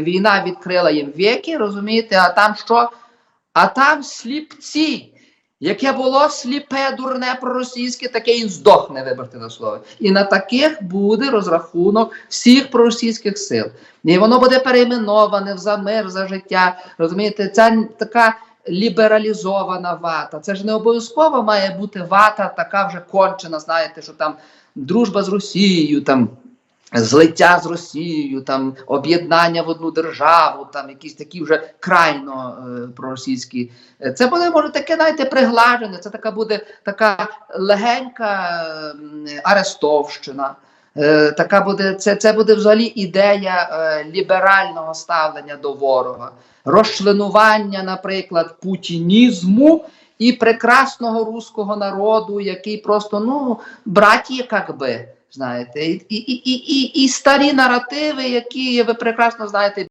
війна відкрила їм віки, розумієте, а там що? А там сліпці. Яке було сліпе, дурне проросійське, таке і здохне, виберте на слово. І на таких буде розрахунок всіх проросійських сил. І воно буде перейменоване за мир, за життя. Розумієте, це така лібералізована вата. Це ж не обов'язково має бути вата, така вже кончена, знаєте, що там дружба з Росією, там злиття з Росією, там об'єднання в одну державу, там якісь такі вже крайно е, проросійські. Е, Це буде може таке, знаєте, приглажене. Це така буде така легенька арестовщина. Е, Така буде це, це буде взагалі ідея е, ліберального ставлення до ворога, розчленування, наприклад, путінізму і прекрасного руського народу, який просто ну браті, як би. Знаєте, і, і, і, і, і старі наративи, які ви прекрасно знаєте,